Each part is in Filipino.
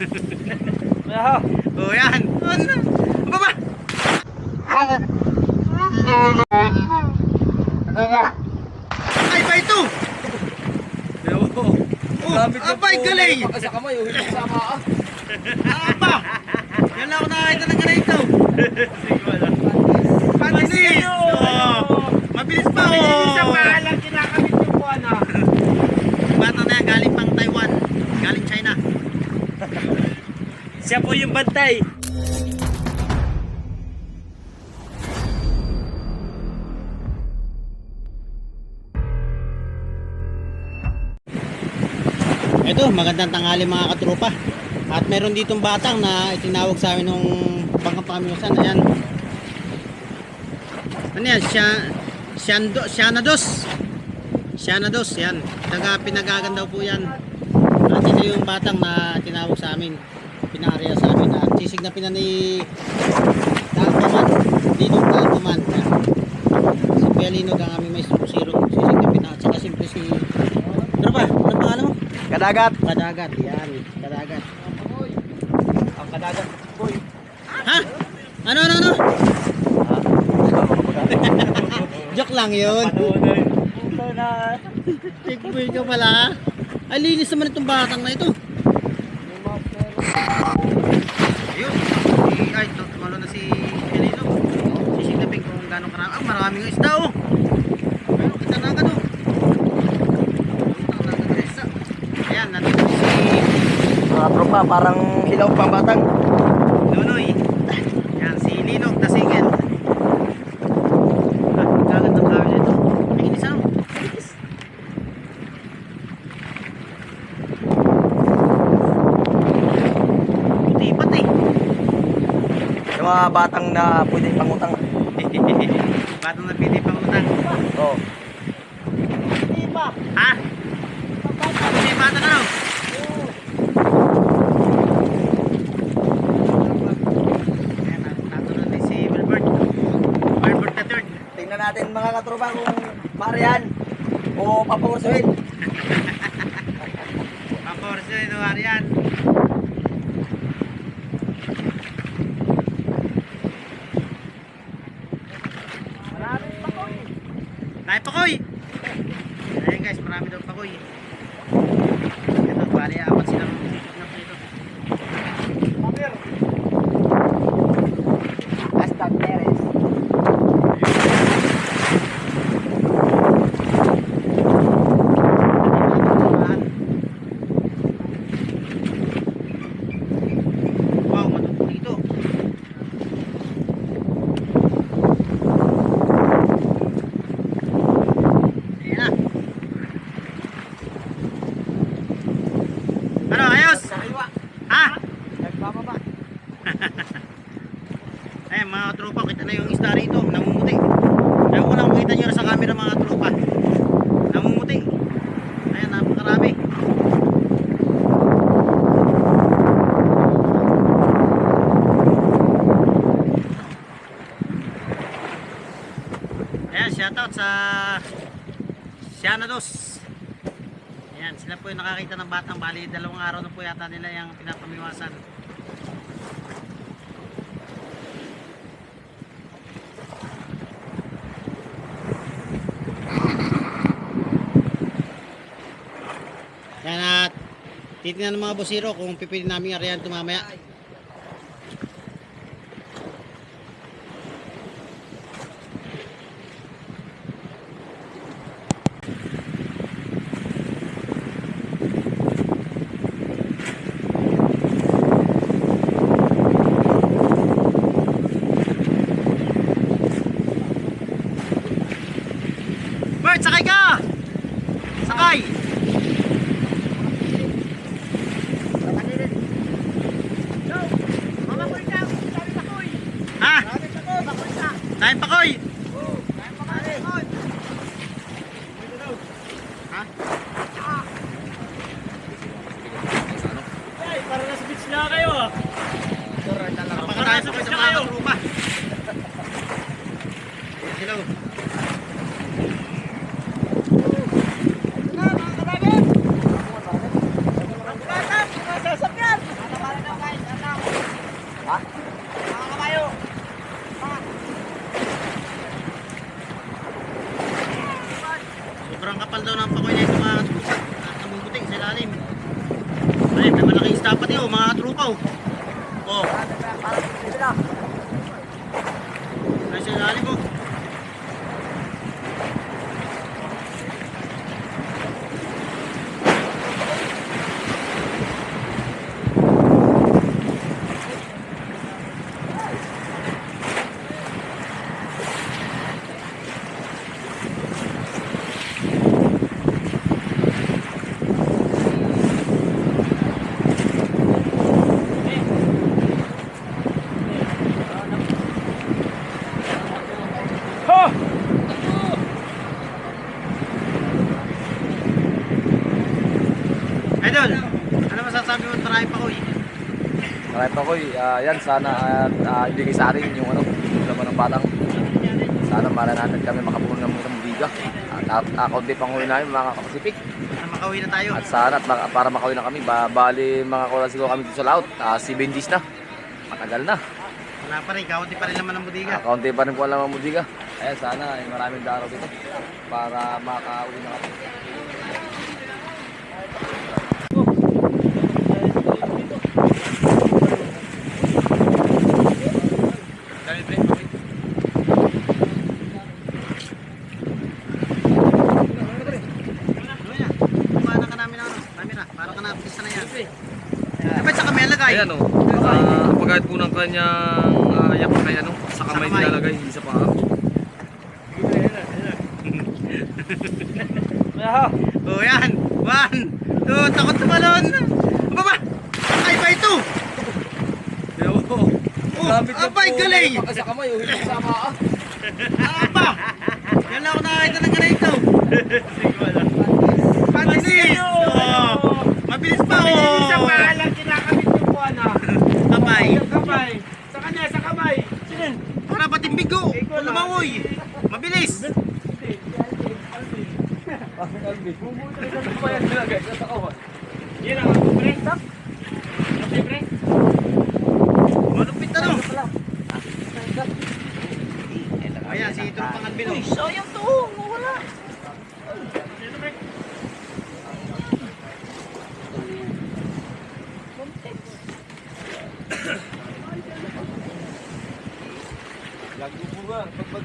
Oh, yan. Ano? Baba! Ay, ba ito? Oh, abay, galing! Sa kamay, ko sa kaa. Aba! Yan lang ako nakakita ng ganito. Panis! Oh, mabilis pa oh! Isa pa lang kinakamit yung buwan ah. Bata na yan, galing pang Taiwan. Galing China. Siya po yung bantay. Ito, magandang tanghali mga katropa. At meron ditong batang na itinawag sa amin nung pangkapamiusan. Ayan. Ano yan? Siya, Siando, Sianados. Sianados, yan. Taga pinagagan po yan. At ito yung batang na tinawag sa amin. Pinarya sa amin. At sisig na pinani Tagpaman. Linog Tagpaman. Yan. Si Pialino ang aming may zero. Sisig na pina. At saka simple si... Ano ba? Ano pangalan mo? Kadagat. Kadagat, yan. Kadagat. Ang kadagat. Boy. Ha? Ano, ano, ano? Joke lang yun. Ito na. Tigboy ka pala. Ay, linis naman itong batang na ito. Ayun. Si, ay, ito, tumalo na si Elino. Sisigapin kung gano'ng karami. Ah, maraming isda, oh. Pero kita na agad, oh. Agad, isa. Ayan, nandito si Mga tropa, parang hilaw pang batang. Nunoy. Yan, si Linog Dasingin. Ah, kagat ang kawin nito. Tingin isa. oh. Puti pati. Yung mga batang na pwede pangutang. Batang na pili pang utang. Oo. Ha? Ano? Ayan, nat- natulog din si Wilbert. Wilbert the third. Tingnan natin mga katropa kung marihan o papaursuhin. Paporse no Arian. Tayo pakoy. Ayan guys, marami daw pakoy. Ito, bali apat silang signap dito. Pamer. Hashtag Perez. Wow, matuto dito. Ayan na. Ano, ayos? Sariwa. Ha? Nagbababa. Ayan mga tropa, kita na yung isda rito, namumuti. Ayaw ko lang makita nyo sa camera mga tropa. Namumuti. Ayan, napakarami. Ayan, shoutout sa Sianados. Ayan, sila po yung nakakita ng batang bali. Dalawang araw na po yata nila yung pinapamiwasan. Yan at titingnan ng mga busiro kung pipili namin ariyan tumamaya. Bert, sakay ka! Sakay! Ha? Tayo pakoy! Ha? Para nasa beach na kayo ah. Napakatayo sa sa mga trupa. Hello. Ay, may malaking isda pati oh, mga trupa oh. Oh, ay sa ilalim oh. Idol, ano masasabi mo try pa ko eh? Marami pa ko uh, yan sana at uh, ibigay sa atin yung ano, laman ng batang. Sana marananan kami makapuno ng mga mubiga. At uh, kaunti pang huli namin mga kapasipik. Na makauwi na tayo. At sana at maka- para makauwi na kami, ba, bali mga kulang siguro kami dito sa laut. Uh, 7 days na. Matagal na. Wala pa rin, kaunti pa rin naman ang budiga. Uh, kaunti pa rin po alam ang mubiga. Kaya sana ay maraming daraw dito para makauwi na kami. Ano yan? Kumana ka namin ng ano, camera, para ka na, pista na yan. Eh, ba't sa kamay lagay? Ayan o, pagkait po ng kanyang uh, yak kay ano, sa kamay nilalagay, hindi sa paa. Oh, yan. One, two, takot tumalon. Baba! Ay, ba ito? Oh, abay, galing! Sa kamay, oh, hindi sa paa. Aba! Yan lang ako nakakita ng ganito. Mabilis! Oh, mabilis pa oh! Sa paalang kinakamit yung buwan ah. Abay! Sa kamay. Sa kanya, sa kamay. Sinin? Para pating bigo! Lumangoy! Mabilis! Yan ang ako, pre. Okay, pre. Malupit ano? Ayan, si Ito Pangalbino. Uy, sayang to! Wala!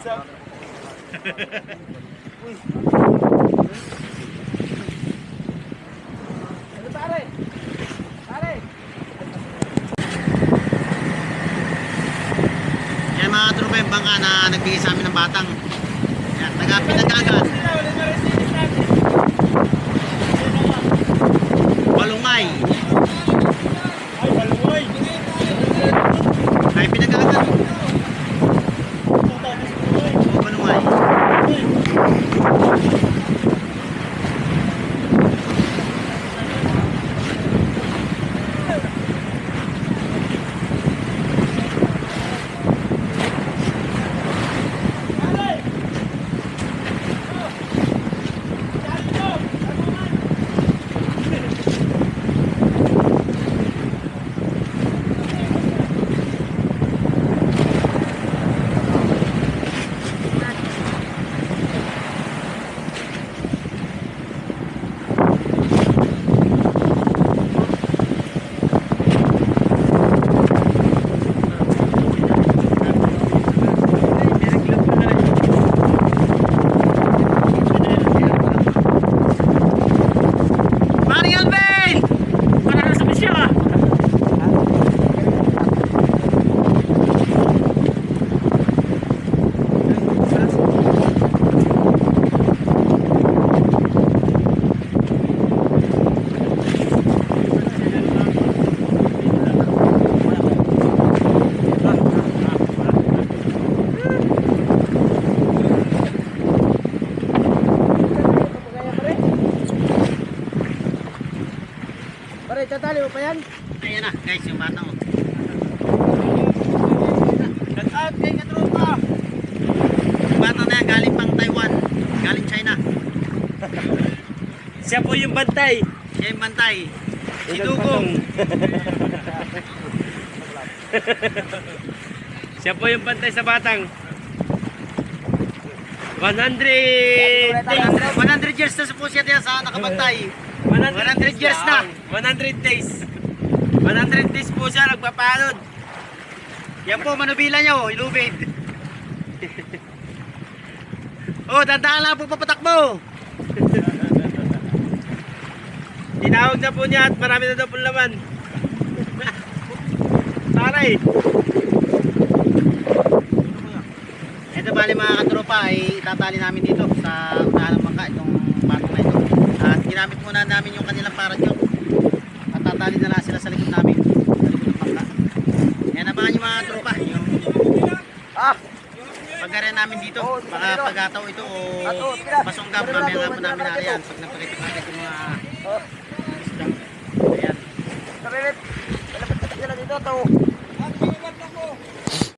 Yan mga tropa yung bangka na nagbigay sa amin ng batang. Yan, taga pinagagan. Balungay. Ay, pinagagan. O, Balungay. Maring Alvin! Para ka sa misya ah. Pare, tatali mo pa yan? Ayan na, guys, yung batang. oh. Nag-out kay katropa. Yung batang na yan, galing pang Taiwan. Galing China. Siya po yung bantay. Siya yung bantay. Si Dugong. Siya po yung bantay sa batang. 100 100 years na po siya sa nakabantay. 100 years na. 100 days. 100 days po siya nagpapalod. Yan po, manubila nyo, ilubid. oh, dandaan lang po papatakbo. Tinawag na po niya at marami na daw pong laman. Taray. Ito bali mga katropa ay itatali namin dito sa unahan ng bangka itong batong na ginamit muna namin yung kanilang parachute. At tatali na lang sila sa likod namin. Sa likod ng bangka. Yan abangan yung mga katropa. Yung Ah, pagkarian namin dito. Oo, Baka dito. pagataw ito o. Tira, Mamaya nga po namin nariyan. tira. Pag napakita natin yung mga oh, isdang. Ayan. Napilit. Malapit na sila dito. Ito.